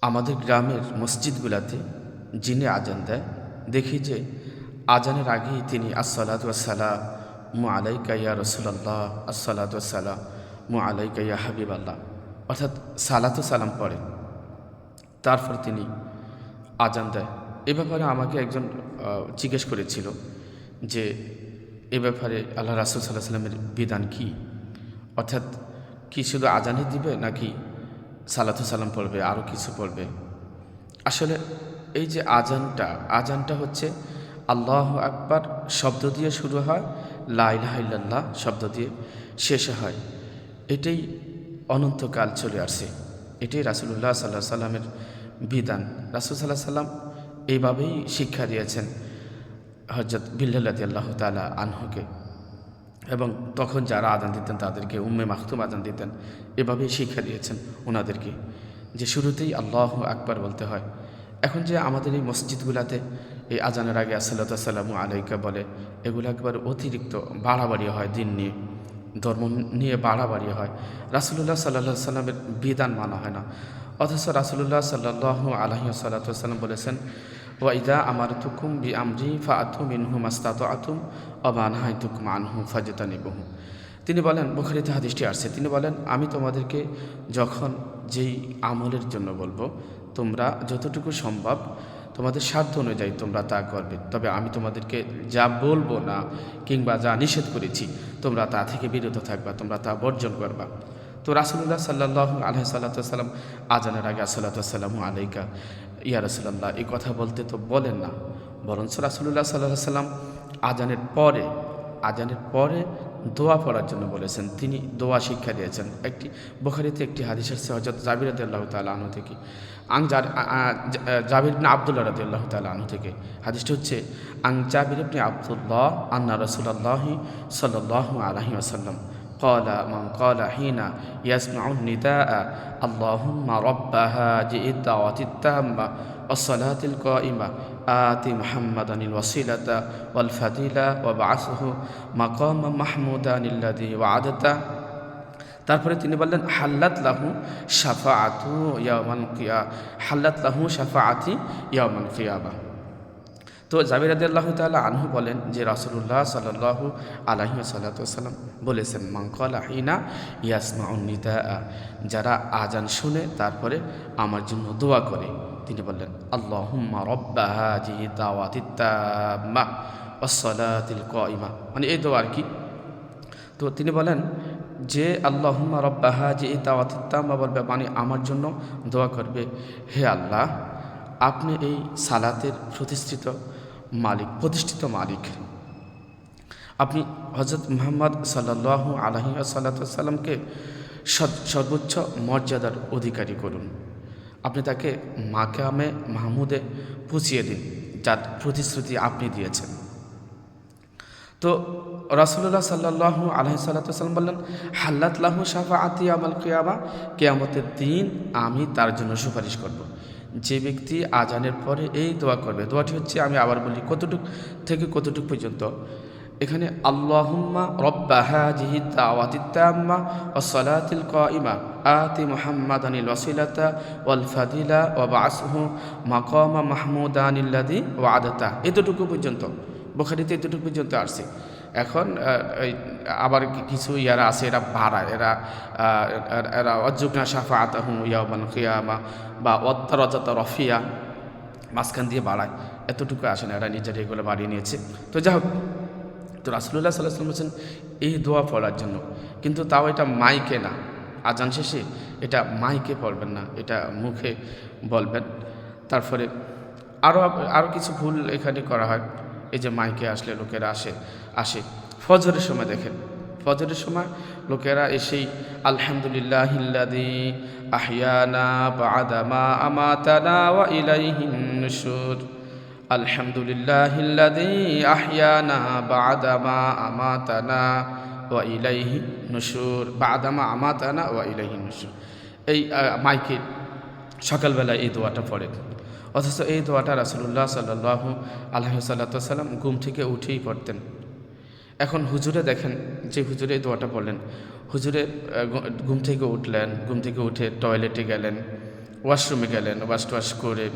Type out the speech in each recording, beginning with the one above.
আমাদের গ্রামের মসজিদগুলাতে যিনি আজান দেয়। দেখি যে আজানের আগেই তিনি আসসালাত সালাম মু আলাইকা ইয়া রসুল্লাহ আসসালাত সালাম মু আলাইকা ইয়া হাবিব আল্লাহ অর্থাৎ সালাত সালাম পড়েন তারপর তিনি আজান দেয়। এ ব্যাপারে আমাকে একজন জিজ্ঞেস করেছিল যে, এ ব্যাপারে আল্লাহ রাসুল সাল্লাহ সাল্লামের বিধান কি? অর্থাৎ কি শুধু আজানই দিবে নাকি সালাতু সালাম পড়বে আরও কিছু পড়বে। আসলে এই যে আজানটা আজানটা হচ্ছে আল্লাহ আকবার শব্দ দিয়ে শুরু হয় লাইলাহ শব্দ দিয়ে শেষ হয়। এটাই অনন্তকাল চলে আসে। এটাই রাসুলুল্লাহ সাল্লাহ সাল্লামের বিধান। রাসুল সাল্লাহ সাল্লাম এইভাবেই শিক্ষা দিয়েছেন হজরত বিল্লাদি আল্লাহ তালা আনহুকে। এবং তখন যারা আদান দিতেন, তাদেরকে উম্মে মাহতুম আদান দিতেন। এভাবেই শিক্ষা দিয়েছেন ওনাদেরকে। যে শুরুতেই আল্লাহ আকবার বলতে হয়, এখন যে আমাদের এই মসজিদগুলাতে এই আজানের আগে আসসালামু আলাইকা বলে, এগুলো একবার অতিরিক্ত বাড়াবাড়ি হয় দিন নিয়ে, ধর্ম নিয়ে বাড়াবাড়ি হয়। রাসুলুল্লাহ সাল্লাহ সাল্লামের বিধান মানা হয় না। অথচ রাসুলুল্লাহ সাল্লাহ আলহি সাল্লাম বলেছেন ওয়াইদা আমার তুকুম বি আমরি ফা আতুম ইনহু মাস্তাত আতুম অবান হাই তুকুম আনহু ফাজতানিবহু তিনি বলেন, বুখারিতে হাদিসটি আসছে, তিনি বলেন, আমি তোমাদেরকে যখন যেই আমলের জন্য বলব, তোমরা যতটুকু সম্ভব তোমাদের সাধ্য অনুযায়ী তোমরা তা করবে। তবে আমি তোমাদেরকে যা বলব না কিংবা যা নিষেধ করেছি, তোমরা তা থেকে বিরত থাকবা, তোমরা তা বর্জন করবা। তো রাসুল্লাহ সাল্লাহ আলহ সাল্লা সাল্লাম আজানের আগে সাল্লাম আলাইকা। ইয়া রসুল্লাহ এই কথা বলতে তো বলেন না। বরঞ্চ রাসুল্লাহ সাল্লাহ সাল্লাম আজানের পরে আজানের পরে দোয়া পড়ার জন্য বলেছেন। তিনি দোয়া শিক্ষা দিয়েছেন। একটি, বোখারিতে একটি হাদিস আসছে হজরত জাবির রদি আল্লাহ তালা আনু থেকে আং জাবির আবদুল্লাহ রদি আল্লাহ তালা আনু থেকে। হাদিসটি হচ্ছে আং জাবির ইবনে আবদুল্লাহ আন্না রসুল্লাহি সাল্লাহ আলহি আসাল্লাম قال من قال حين يسمع النداء اللهم رب هذه الدعوة التامة والصلاة القائمة آت محمدا الوسيلة والفضيلة وابعثه مقاما محمودا الذي وعدته তারপরে তিনি বললেন হাল্লাত লাহু শাফাআতু ইয়ামান কিয়া হাল্লাত লাহু শাফাআতি ইয়ামান কিয়াবা তো জাবির আল্লাহ তাআলা আনহু বলেন যে রাসূলুল্লাহ সাল্লাল্লাহু আলাইহি সাল্লাম বলেছেন মাংকল আহিনা ইয়াসমাউন নিদা যারা আজান শুনে তারপরে আমার জন্য দোয়া করে। তিনি বললেন, আল্লাহুম্মা রব্বা হাজিহি দাওয়াতিত তাম্মা ওয়াস-সালাতিল কাইমা মানে এই দোয়া আর কি। তো তিনি বলেন যে, আল্লাহুম্মা রব্বাহা এই দাওয়াতিত্তাম্মা বলবে মানে আমার জন্য দোয়া করবে। হে আল্লাহ, আপনি এই সালাতের প্রতিষ্ঠিত মালিক, প্রতিষ্ঠিত মালিক। আপনি হজরত মোহাম্মদ সাল্লাহ আলহি সাল্লাতামকে সর্বোচ্চ মর্যাদার অধিকারী করুন। আপনি তাকে মাকামে মাহমুদে পুষিয়ে দিন, যার প্রতিশ্রুতি আপনি দিয়েছেন। তো রাসুল্লাহ সাল্লাহ আলহি সাল্লাম বললেন, হাল্লাত লাহু সাফা আতি আমাল কেয়ামা কেয়ামতের দিন আমি তার জন্য সুপারিশ করব। যে ব্যক্তি আজানের পরে এই দোয়া করবে, দোয়াটি হচ্ছে আমি আবার বলি কতটুক থেকে কতটুক পর্যন্ত? এখানে আল্লাহুম্মা রব্বা হাজিহি দাওয়াতিত্তাম্মা ও সলাতিল কাইমা, আতি মুহাম্মাদানিল ওয়াসিলাতা ওয়াল ফাদিলা ওয়া বাসহু মাকামা মাহমুদানিল্লাদি ওয়াদাতা। এতটুকু পর্যন্ত, বোখারিতে এতটুকু পর্যন্ত আসছে। এখন এই আবার কিছু ইয়ারা আছে, এরা বাড়ায়, এরা এরা- অযুগনা সাফা আতাহু ইয়ামান খিয়ামা বা অত্তারজাত রফিয়া মাঝখান দিয়ে বাড়ায়। এতটুকু আসে না, এরা নিজের এগুলো বাড়িয়ে নিয়েছে। তো যাই হোক তো রাসুল্লাহ সাল্লাহ বলছেন, এই দোয়া পড়ার জন্য। কিন্তু তাও এটা মাইকে না। আজান শেষে এটা মাইকে পড়বেন না, এটা মুখে বলবেন। তারপরে আরও আরও কিছু ভুল এখানে করা হয়। এই যে মাইকে আসলে লোকেরা আসে আসে। ফজরের সময় দেখেন, ফজরের সময় লোকেরা এসেই আলহামদুলিল্লাহ আহিয়ানা বাদামা আমাতানা ওয়া ইলাইহিন নুশুর। আলহামদুলিল্লাহ আহিয়ানা বাদামা আমাতানা ওয়া ইলাইহি নুশুর। বাদামা আমাতানা ওয়া ইলাইহি নুশুর। এই মাইকে সকালবেলা এই দোয়াটা পড়ে অথচ এই দোয়াটা রাসুল্লাহ সাল্লাহ আলহি সাল্লাম ঘুম থেকে উঠেই পড়তেন। এখন হুজুরে দেখেন, যে হুজুরে এই দোয়াটা পড়লেন, হুজুরে ঘুম থেকে উঠলেন, ঘুম থেকে উঠে টয়লেটে গেলেন ওয়াশরুমে গেলেন ওয়াশ টোয়াশ করে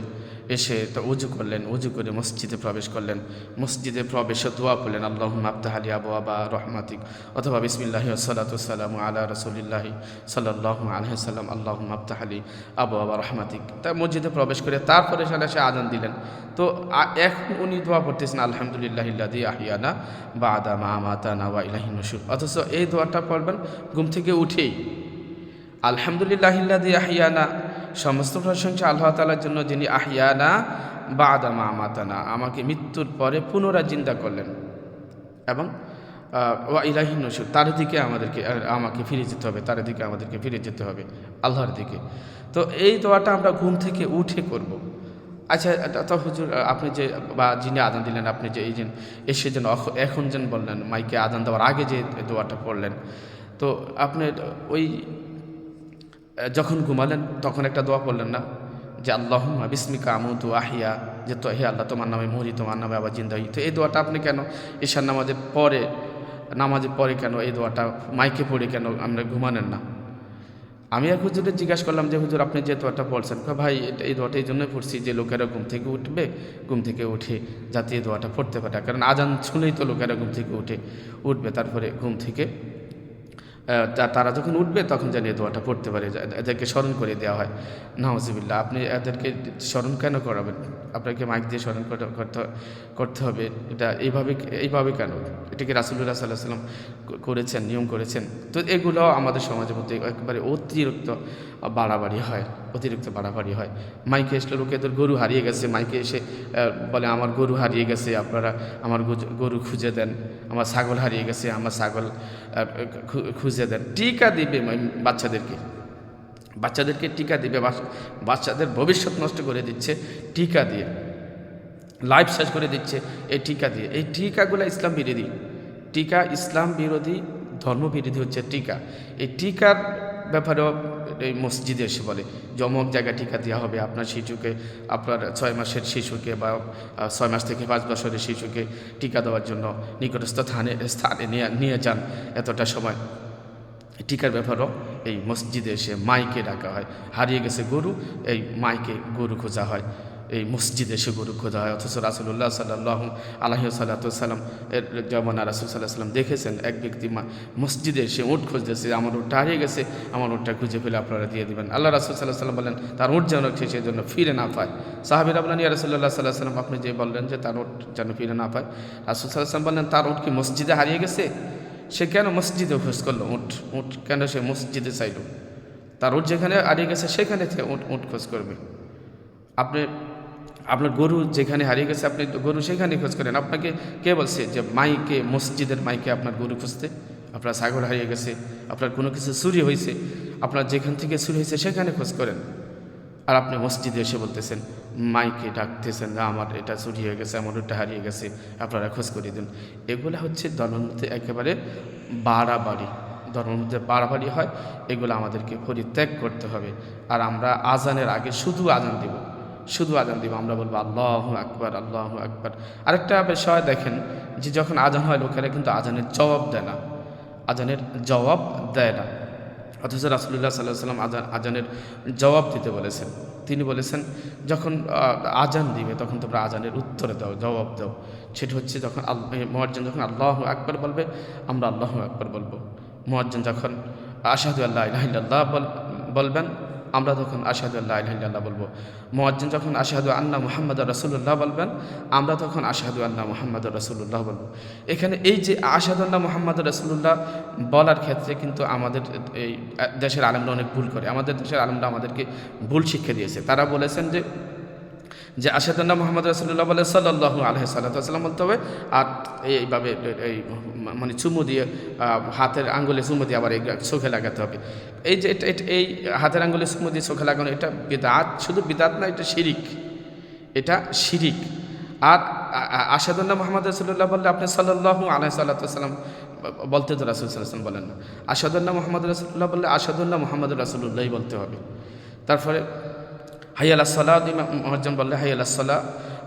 এসে তো উজু করলেন, উজু করে মসজিদে প্রবেশ করলেন। মসজিদে প্রবেশে দোয়া করলেন আল্লাহ আবতাহালি আবু আবা রহমাতিক। অথবা বিসমিল্লাহি সালাতাম আলা রসুলিল্লাহি সাল্লাহ আলহাম আল্লাহ আবতাহালি আবু আবা রহমাতিক। তা মসজিদে প্রবেশ করে তারপরে সেটা সে আজান দিলেন। তো এখন উনি দোয়া করতেছেন আলহামদুলিল্লাহ ইল্লাদি আহিয়ানা বা আদা মা মাতানা ওয়া ইলাহি নসুর অথচ এই দোয়াটা পড়বেন ঘুম থেকে উঠেই। আলহামদুলিল্লাহ ইল্লাদি আহিয়ানা সমস্ত প্রশংসা আল্লাহ তালার জন্য যিনি আহিয়ানা বা আদামা আমাতানা আমাকে মৃত্যুর পরে পুনরায় জিন্দা করলেন এবং আহ, ওয়া ইলাহি নসুর তার দিকে আমাদেরকে আমাকে ফিরে যেতে হবে তার দিকে আমাদেরকে ফিরে যেতে হবে আল্লাহর দিকে তো এই দোয়াটা আমরা ঘুম থেকে উঠে করব। আচ্ছা তো হুজুর আপনি যে বা যিনি আদান দিলেন আপনি যে এই যে এসে যেন এখন যেন বললেন মাইকে আদান দেওয়ার আগে যে দোয়াটা পড়লেন তো আপনি ওই যখন ঘুমালেন, তখন একটা দোয়া পড়লেন না? যে আল্লাহ বিস্মিকা আমুতু আহিয়া, যে তো হে আল্লাহ, তোমার নামে মরি, তোমার নামে আবার জিন্দা হই। তো এই দোয়াটা আপনি কেন ঈশান নামাজের পরে নামাজের পরে কেন এই দোয়াটা মাইকে পড়ে কেন আমরা ঘুমানেন না? আমি এক হুজুরে জিজ্ঞাসা করলাম যে, হুজুর, আপনি যে দোয়াটা পড়ছেন? ভাই, এটা- এই দোয়াটা এই জন্যই পড়ছি যে লোকেরা ঘুম থেকে উঠবে, ঘুম থেকে উঠে যাতে এই দোয়াটা পড়তে পারে। কারণ আজান শুনেই তো লোকেরা ঘুম থেকে উঠে, উঠবে, তারপরে ঘুম থেকে তারা যখন উঠবে তখন এই দোয়াটা পড়তে পারে, এদেরকে স্মরণ করে দেওয়া হয়। নাহজিবিল্লা আপনি এদেরকে স্মরণ কেন করাবেন? আপনাকে মাইক দিয়ে স্মরণ করতে- করতে হবে। এটা এইভাবে এইভাবে কেন? এটাকে রাসুল্লাহ সাল্লাহ সাল্লাম করেছেন, নিয়ম করেছেন। তো এগুলো আমাদের সমাজের মধ্যে একেবারে অতিরিক্ত বাড়াবাড়ি হয়, অতিরিক্ত বাড়াবাড়ি হয়। মাইকে এসলে লোকেদের গরু হারিয়ে গেছে মাইকে এসে বলে, আমার গরু হারিয়ে গেছে, আপনারা আমার গরু খুঁজে দেন, আমার ছাগল হারিয়ে গেছে, আমার ছাগল খুঁজে দেন। টিকা দিবে বাচ্চাদেরকে। বাচ্চাদেরকে টিকা দিবে বাচ- বাচ্চাদের ভবিষ্যৎ নষ্ট করে দিচ্ছে, টিকা দিয়ে। লাইফ শেষ করে দিচ্ছে এই টিকা দিয়ে। এই টিকাগুলো ইসলাম বিরোধী। টিকা ইসলাম বিরোধী, ধর্ম বিরোধী হচ্ছে টিকা। এই টিকার ব্যাপারেও এই মসজিদে এসে বলে জমক জায়গায় টিকা দেওয়া হবে আপনার শিশুকে, আপনার ছয় মাসের শিশুকে বা ছয় মাস থেকে পাঁচ বছরের শিশুকে টিকা দেওয়ার জন্য নিকটস্থ স্থানে স্থানে নিয়ে নিয়ে যান এতটা সময়। টিকার ব্যাপারও এই মসজিদে এসে মাইকে ডাকা হয়। হারিয়ে গেছে গরু, এই মাইকে গরু খোঁজা হয়। এই মসজিদে এসে গরু খোঁজা হয়। অথচ রাসুল্লাহ সাল্লাহ আলহি সাল্লাতাম এর জমানা রাসুল সাল্লাহ সাল্লাম দেখেছেন, এক ব্যক্তি মসজিদে এসে উঠ খুঁজতেছে, আমার উঠটা হারিয়ে গেছে, আমার উঠটা খুঁজে ফেলে আপনারা দিয়ে দিবেন। আল্লাহ রাসুল সাল্লাহ সাল্লাম বলেন, তার উঠ যেন সে সেই জন্য ফিরে না পায়। সাহাবির আবলানি রাসুল্লাহ সাল্লাহ সাল্লাম আপনি যে বললেন যে তার উঠ যেন ফিরে না পায়। রাসুল সাল্লাহ সাল্লাম বললেন তার উঠ কি মসজিদে হারিয়ে গেছে? সে কেন মসজিদে খোঁজ করল? উঠ উঠ, কেন সে মসজিদে চাইল? তার উঠ যেখানে, হারিয়ে গেছে সেখানে উঠ উঠ খোঁজ করবে। আপনি, আপনার গরু যেখানে হারিয়ে গেছে, আপনি গরু সেখানে খোঁজ করেন। আপনাকে কে বলছে যে মাইকে, মসজিদের মাইকে আপনার গরু খুঁজতে? আপনার ছাগল হারিয়ে গেছে, আপনার কোনো কিছু চুরি হয়েছে, আপনার যেখান থেকে চুরি হয়েছে সেখানে খোঁজ করেন। আর আপনি মসজিদে এসে বলতেছেন, মাইকে ডাকতেছেন না, আমার এটা চুরি হয়ে গেছে, আমার ওটা হারিয়ে গেছে, আপনারা খোঁজ করে দিন। এগুলো হচ্ছে ধর্মের মধ্যে একেবারে বাড়াবাড়ি। ধর্মের মধ্যে বাড়াবাড়ি হয়, এগুলো আমাদেরকে পরিত্যাগ করতে হবে। আর আমরা আজানের আগে শুধু আজান দিব। শুধু আজান দিব, আমরা বলব আল্লাহ আকবার আল্লাহ আকবার। আরেকটা বিষয় দেখেন যে যখন আজান হয়, লোকেরা কিন্তু আজানের জবাব দেয় না। আজানের জবাব দেয় না। অথচ রাসুল্লাহ সাল্লাহ সাল্লাম আজান আজানের জবাব দিতে বলেছেন। তিনি বলেছেন, যখন আজান দিবে, তখন তোমরা আজানের উত্তরে দাও, জবাব দাও। সেটা হচ্ছে যখন মোয়াজ্জন যখন আল্লাহ আকবর বলবে, আমরা আল্লাহ আকবর বলব। মোয়াজ্জন যখন আশাদু আল্লাহ ইলাহিল্লাহ বলবেন আমরা তখন আশাহাদু আল্লাহ ইলাহিল্লাহ বলব। মোয়াজ্জিন যখন আশাহাদু আল্লাহ মোহাম্মদ রসুল্লাহ বলবেন, আমরা তখন আশাহাদু আল্লাহ মোহাম্মদ রসুল্লাহ বলব। এখানে এই যে আশাহাদু আল্লাহ মুহাম্মদ রসুল্লাহ বলার ক্ষেত্রে কিন্তু আমাদের এই দেশের আলমরা অনেক ভুল করে। আমাদের দেশের আলমরা আমাদেরকে ভুল শিক্ষা দিয়েছে। তারা বলেছেন যে যে আসাদুল্লাহ মোহাম্মদ রসুল্লাহ বলে সাল্লাহ আলহ সাল্লাম বলতে হবে, আর এইভাবে এই মানে চুমু দিয়ে হাতের আঙ্গুলে চুমু দিয়ে আবার এই চোখে লাগাতে হবে। এই যে এটা এই হাতের আঙ্গুলে চুমু দিয়ে চোখে লাগানো, এটা বিদাত, শুধু বিদাত না, এটা শিরিক। এটা শিরিক। আর আসাদুল্লাহ মোহাম্মদ রসুল্লাহ বললে আপনি সাল্লাহ আলহ সাল্লাম বলতে তো রাসুল সাল্লাম বলেন না। আসাদুল্লাহ মোহাম্মদ রসুল্লাহ বললে আসাদুল্লাহ মোহাম্মদ রসুল্লাহই বলতে হবে। তারপরে হাইয়াল সালাহ মহাজন বললে হাইয়াল সালাহ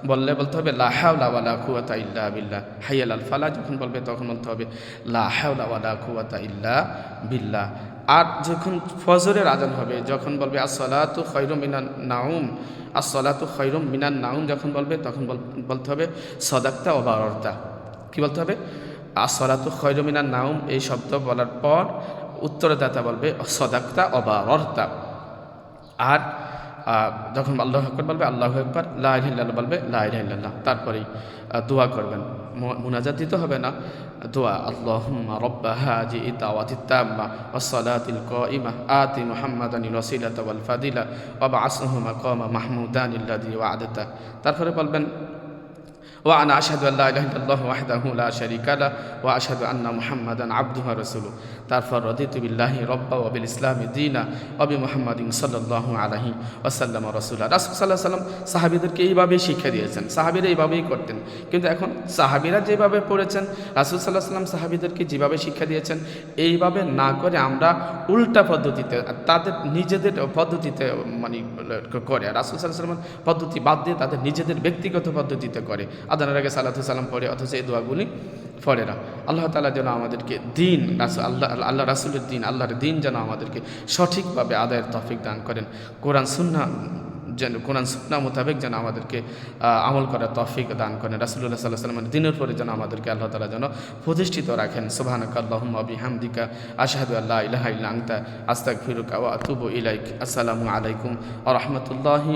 বললে বলতে হবে লাহাউলা কুয়াতা ইল্লা বিল্লাহ। হাইয়াল আল ফালা যখন বলবে তখন বলতে হবে লাহাউলা কুয়াতা ইল্লা বিল্লাহ। আর যখন ফজরের আজান হবে, যখন বলবে আসলাতু খৈরম মিনান নাউম আসলাতু খৈরম মিনান নাউম যখন বলবে, তখন বল- বলতে হবে, সদাক্তা অবারতা কি বলতে হবে? আসলাতু খৈরম মিনান নাউম, এই শব্দ বলার পর উত্তরদাতা বলবে, সদাক্তা অবারতা আর যখন আল্লাহ আকবর বলবে, আল্লাহ আকবর লাহিল্লাহ বলবে লাহিল্লাহ তারপরেই দোয়া করবেন। মোনাজাত দিতে হবে না। দোয়া আল্লাহ রব্বা হাজি ইতাওয়াতি তাম্মা ওয়াসসালাতিল কাইমা, আতি মুহাম্মাদানিল ওয়াসিলাতা ওয়াল ফাদিলা, ওয়া বা'আসহু মাকামা মাহমুদানিল লাযী ওয়া'আদাতা। তারপরে বলবেন ওয়ান আশাদু আল্লাহ আলহামদুল্লাহ ওয়াহদাহু লা শারিকা লা ওয়া আশহাদু আন্না মুহাম্মাদান আবদুহু রাসূলুহু। তারপর, রাদিতু বিল্লাহি রব্বা ওয়া বিল ইসলামি দীনা ওয়া বি মুহাম্মাদিন সাল্লাল্লাহু আলাইহি ওয়া সাল্লাম রাসূলা রাসূল সাল্লাল্লাহু আলাইহি সাল্লাম সাহাবীদেরকে এইভাবেই শিক্ষা দিয়েছেন। সাহাবীরা এইভাবেই করতেন। কিন্তু এখন সাহাবীরা যেভাবে পড়েছেন, রাসূল সাল্লাল্লাহু আলাইহি সাল্লাম সাহাবীদেরকে যেভাবে শিক্ষা দিয়েছেন, এইভাবে না করে আমরা উল্টা পদ্ধতিতে, তাদের নিজেদের পদ্ধতিতে মানে করে। রাসূল সাল্লাল্লাহু আলাইহি পদ্ধতি বাদ দিয়ে তাদের নিজেদের ব্যক্তিগত পদ্ধতিতে করে। আদানের আগে সাল্লাহ সাল্লাম পড়ে, অথচ এই দোয়াগুলি পড়ে না। আল্লাহ তালা যেন আমাদেরকে দিন আল্লাহ আল্লাহ রাসুলের দিন, আল্লাহর দিন যেন আমাদেরকে সঠিকভাবে আদায়ের তফিক দান করেন। কোরআন, সুন্না যেন কোরআন, সুন্না মোতাবেক যেন আমাদেরকে আমল করার তফিক দান করেন। রাসুল্লাহ সাল্লাহ সাল্লামের দিনের পরে যেন আমাদেরকে আল্লাহ তালা যেন প্রতিষ্ঠিত রাখেন। সুবাহানক আল্লাহম আবি হামদিকা আশাহাদু আল্লাহ ইলাহা ইল্লা আস্তাক ফিরুকা ওয়া আতুবু ইলাইক। আসসালামু আলাইকুম আ রহমতুল্লাহি